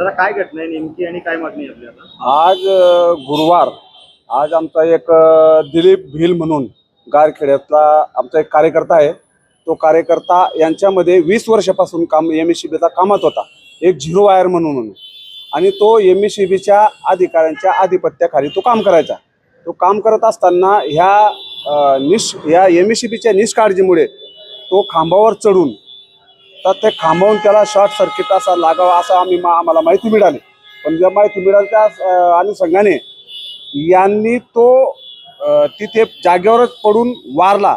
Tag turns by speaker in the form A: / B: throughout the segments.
A: दादा काय घटना आहे नेमकी आणि काय मागणी आहे आपली
B: आज अ, गुरुवार. आज आमचा एक अ, दिलीप भिल म्हणून गारखेड्यातला आमचा एक कार्यकर्ता आहे. तो कार्यकर्ता यांच्यामध्ये वीस वर्षापासून काम एम एस सी बीचा कामात होता. एक झिरो वायर म्हणून. म्हणून आणि तो एम एस सी बीच्या अधिकाऱ्यांच्या आधिपत्याखाली तो काम करायचा. तो काम करत असताना ह्या अ, निष ह्या एम एस सी बीच्या निष्काळजीमुळे तो खांबावर चढून तर ते खांबवून त्याला शॉर्ट सर्किट असा लागावा असं आम्ही मा- आम्हाला माहिती मिळाली. पण ज्या माहिती मिळाली त्या अनुषंगाने यांनी तो तिथे जागेवरच पडून वारला.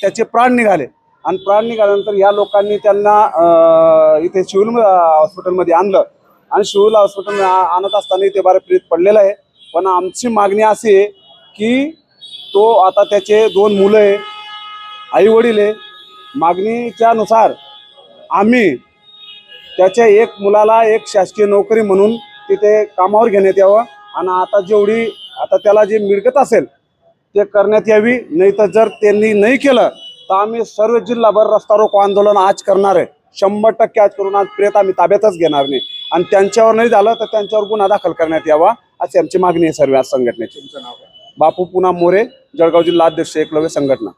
B: त्याचे प्राण निघाले. आणि प्राण निघाल्यानंतर या लोकांनी त्यांना इथे शिवल हॉस्पिटलमध्ये आणलं. आणि सिव्हिल हॉस्पिटल आणत असताना इथे बारे प्रीत पडलेलं आहे. पण आमची मागणी अशी आहे की तो आता त्याचे दोन मुलं आहे आई वडील आहे मागणीच्यानुसार आम्ही त्याच्या एक मुलाला एक शासकीय नोकरी म्हणून तिथे कामावर घेण्यात यावं. आणि आता जेवढी आता त्याला जे मिळकत असेल ते करण्यात यावी. नाही तर जर त्यांनी नाही केलं तर आम्ही सर्व जिल्हाभर रस्ता रोको आंदोलन आज करणार आहे. शंभर टक्के आज करून आज प्रेत आम्ही ताब्यातच घेणार नाही. आणि त्यांच्यावर नाही झालं तर त्यांच्यावर गुन्हा दाखल करण्यात यावा अशी आमची मागणी आहे सर्व आज संघटनेची. बापू पुन्हा मोरे जळगाव जिल्हा अध्यक्ष एकलव्य संघटना.